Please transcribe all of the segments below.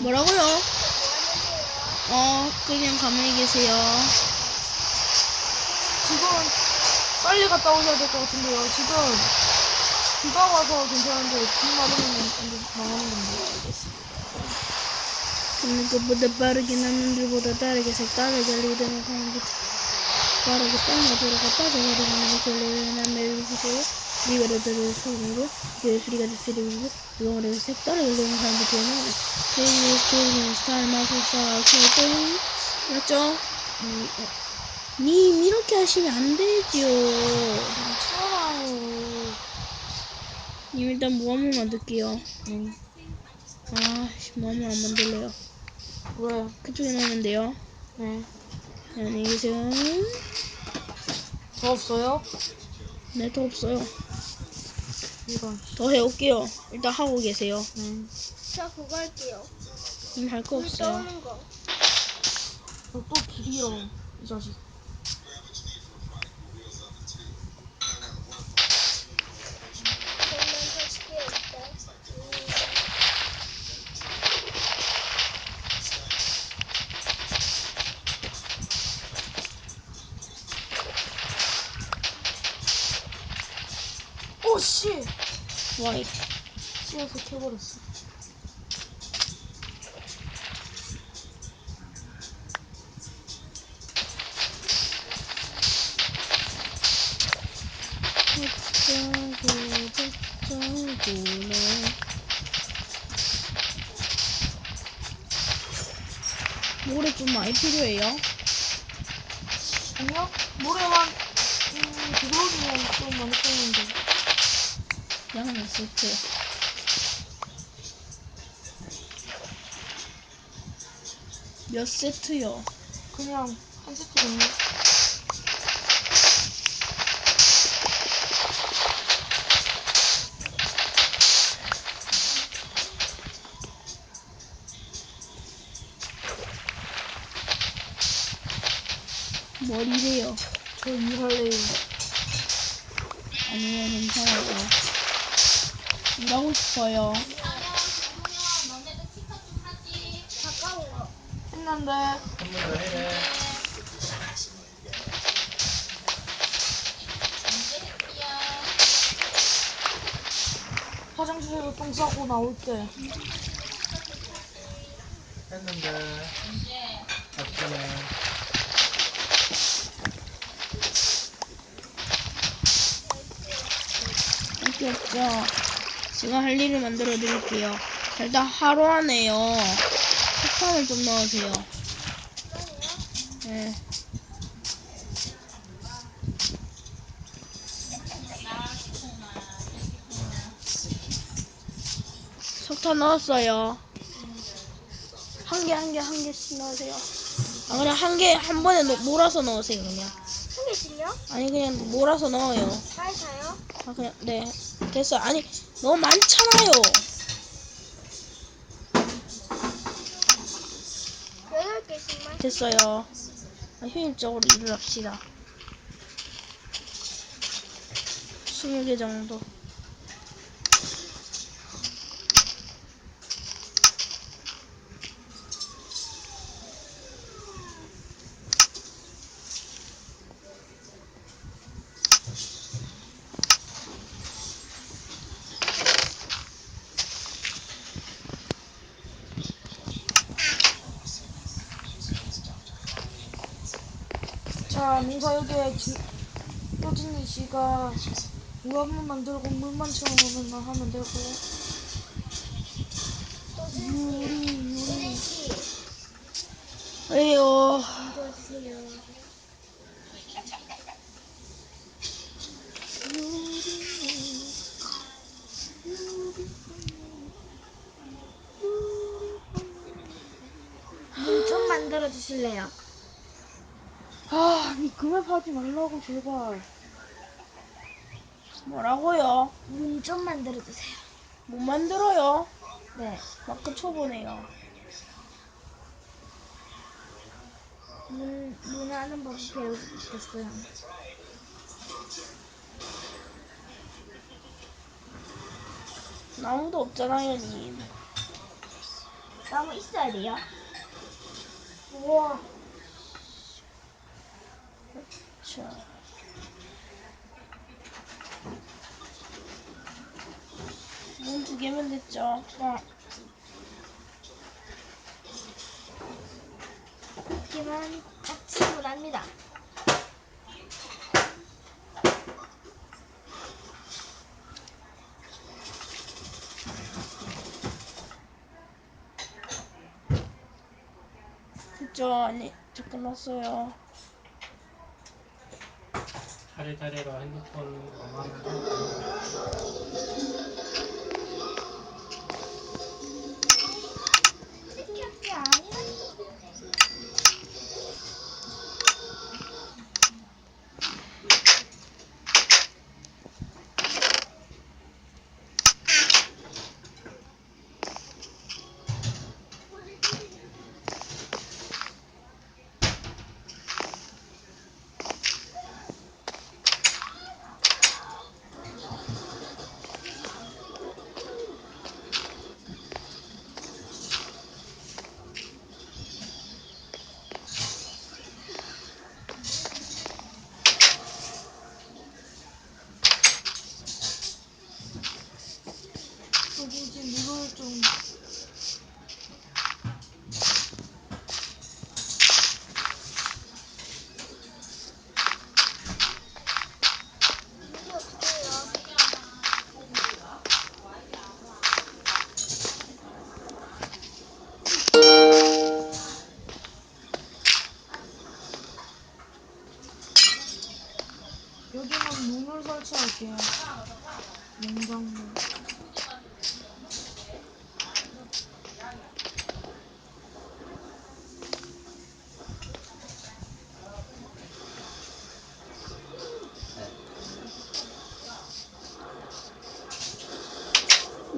뭐라고요? 어, 그냥 가만히 계세요. 지금 빨리 갔다 오셔야 될 것 같은데요. 지금 비가 와서 괜찮은데 비 맞으면 망하는 건데. 근데 그보다 빠르게 남들보다 다르게 색다르게 달리는 사람들 빠르게 땅에 들어갔다 저거리는 결례를 남의 위기세요 리베르들을 소리고 예술이가 됐으리고 이거를 색다르게 달리는 사람들 되는 제일 좋은 스타일 마술사 결국 맞죠? 음. 님 이렇게 하시면 안 되죠 괜찮아요. 님 일단 모함을 만들게요 네. 아 모함을 안 만들래요 왜? 그쪽에 넣으면 돼요 네. 안녕히 계세요 더 없어요? 네, 더 없어요. 이런. 더 해올게요. 일단 하고 계세요. 네. 저 그거 할게요. 님할거물 없어요. 떠오는 거. 어, 또 길이요. 이 자식. 그러면 솔직히 일단 오, 씨! 와이. 씨에서 캐버렸어. 짜고, 짜고, 모래 좀 많이 필요해요. 모래만, 음, 그러기엔 좀 많이 뺐는데. 세트. 몇 세트요? 그냥 한 세트 정도? 머리래요. 저 일할래요. 아니면 괜찮아요. 일하고 싶어요. 했는데. 화장실에서 똥 싸고 나올 때. 했는데 아침에 없죠. 제가 할 일을 만들어 드릴게요. 자, 일단 하루 안에요. 석탄을 좀 넣으세요. 네. 석탄 넣었어요. 한 개, 한 개, 한 개씩 넣으세요. 아, 그냥 한 개, 한 번에 넣- 몰아서 넣으세요, 그냥. 한 개씩요? 아니, 그냥 몰아서 넣어요. 살사요? 아 그냥 네 됐어요 아니 너무 많잖아요. 됐어요. 아, 효율적으로 일을 합시다. 20개 정도 자, 민서 여기에 지, 효진이 씨가 무한물 만들고 물만 채워놓으면 하면 되고. 유리, 유리. 이거 주세요. 좀 만들어 주실래요? 아, 니 그만 하지 말라고, 제발. 뭐라고요 문 좀 만들어 주세요. 못 만들어요 네. 마크 쳐보네요 문, 문 하는 법 배우겠어요. 나무도 없잖아요 님 나무 있어야 돼요. 우와. 자. 문두 개면 됐죠? 네. 이렇게만 아침을 합니다. 됐죠? 아니, 저 끝났어요. 차례차례로 핸드폰 엄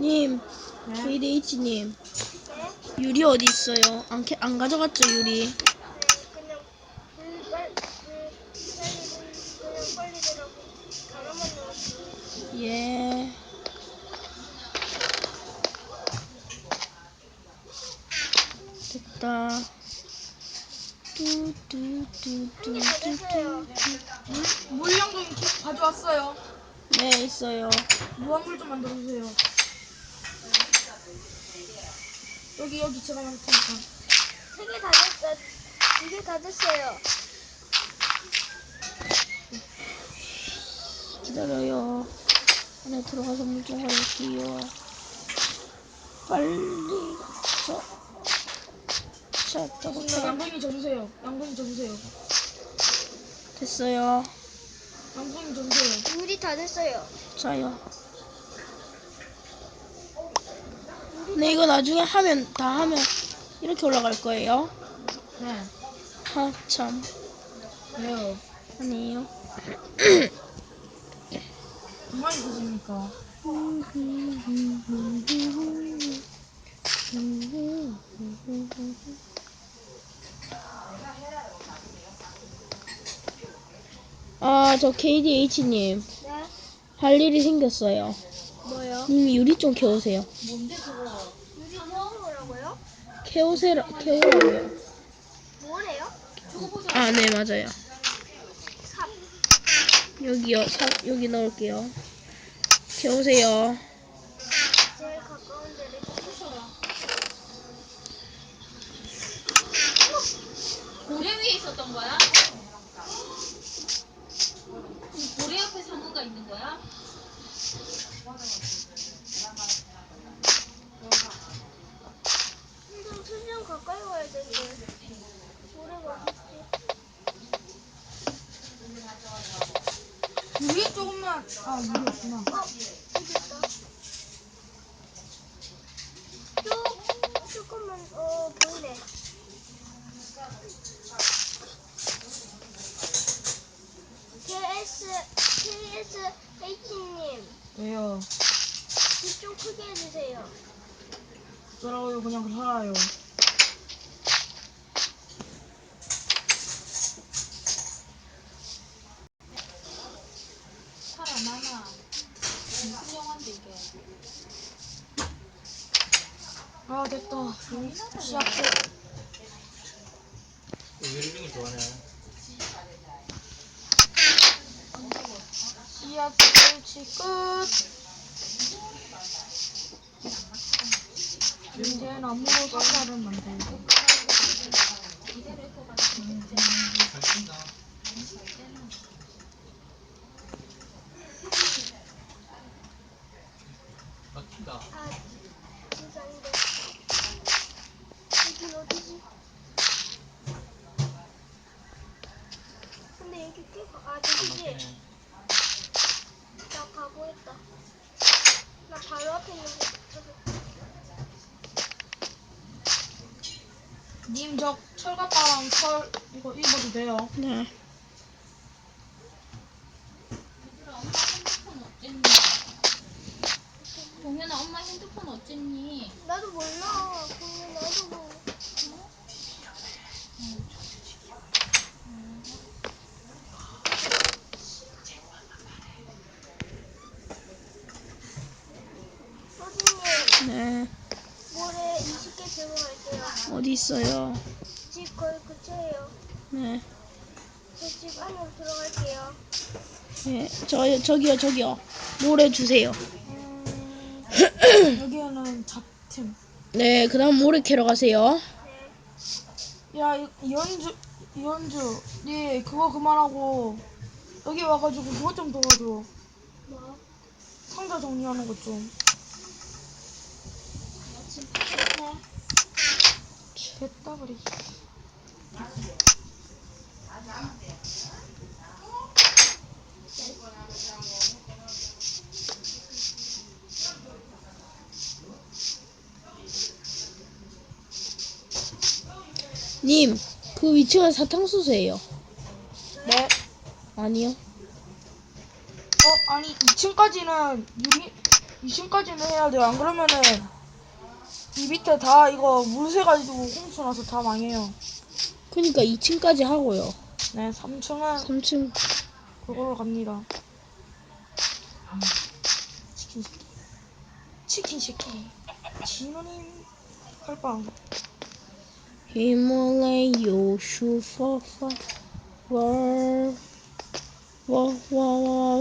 님, 네. KDH님, 네. 유리 어디 있어요? 안, 캐- 안 가져갔죠, 유리? 네, 그냥 불 빨리 불 빨리 그냥 빨리 되라고 하나만 넣었어요. 예. 됐다. 뚜뚜뚜뚜뚜. 됐어요. 물, 물량도 이렇게 가져왔어요. 네, 있어요. 무한물 좀 만들어주세요. 여기, 여기 제가 만들 테니까. 세 개 다 됐어요. 두개 다 됐어요. 기다려요. 안에 들어가서 물좀 가릴게요. 빨리 저. 자, 저거 양분이 져주세요. 양분이 져주세요. 됐어요. 양분이 져주세요. 물이 다 됐어요. 자요. 근데 이거 나중에 하면 다 하면 이렇게 올라갈 거예요. 네. 아 참. 왜요? 아니에요. 정말 이쁘십니까? 아, 저 KDH님. 네. 할 일이 생겼어요. 뭐요? 님 유리 좀 캐오세요. 유리 넣으라고요? 캐오세라, 캐오라고요. 뭐래요? 아, 네, 맞아요. 삽. 여기요. 사, 여기 넣을게요. 캐오세요. 제일 가까운 데를 찾으세요. 고래 위에 있었던 거야? 고래 옆에 상구가 있는 거야? 좀 최대한 가까이 와야 되는데. 모래가 어딨지? 위에 조금만. 아, 물이 없구나. 어, 여기 있다. 쭉, 조금만, 어, 보이네. KS, KS, H님, 왜요? 귀좀 크게 해주세요. 저라고요. 그냥 살아요. 살아 많아. 무슨 영화인데 이게? 아 됐다. 시작해. 유리빙을 좋아하네. 씨앗 설치 끝. 이제 나무로 상자를 만들고. 잘 쓴다. 막힌다. 아, 진짜 아닌데. 여긴 어디지? 근데 여기 꽤, 아, 안 저기지? 막히네. 나 가보했다. 나 바로 앞에 있는 거. 님 저 철갑바랑 철 이거 입어도 돼요. 네. 얘들아 엄마 핸드폰 어쨌니? 동현아 엄마 핸드폰 어쨌니? 나도 몰라. 그냥 나도 몰라. 선생님, 네. 모레 20개 들 어디 있어요? 집 거의 근처에요. 네. 저 집 안으로 들어갈게요. 네. 저 저기요 저기요. 모래 주세요. 음, 여기에는 잡템. 네. 그다음 모래 캐러 가세요. 네. 야 이- 이현주 이현주 니 그거 그만하고 여기 와가지고 그것 좀 도와줘. 뭐? 상자 정리하는 것 좀. 됐다 그래. 님, 그 위치가 사탕수수예요. 네. 아니요. 어 아니 2층까지는 유리 2층까지는 해야 돼요. 안 그러면은 이 밑에 다 이거 물 새 가지고 홍수 나서 다 망해요. 그니까 2층까지 하고요. 네 3층은 3층. 그걸로 갑니다. 치킨. 치킨 새끼. 진호님 칼빵. 히말라요 슈퍼파 월 와와와와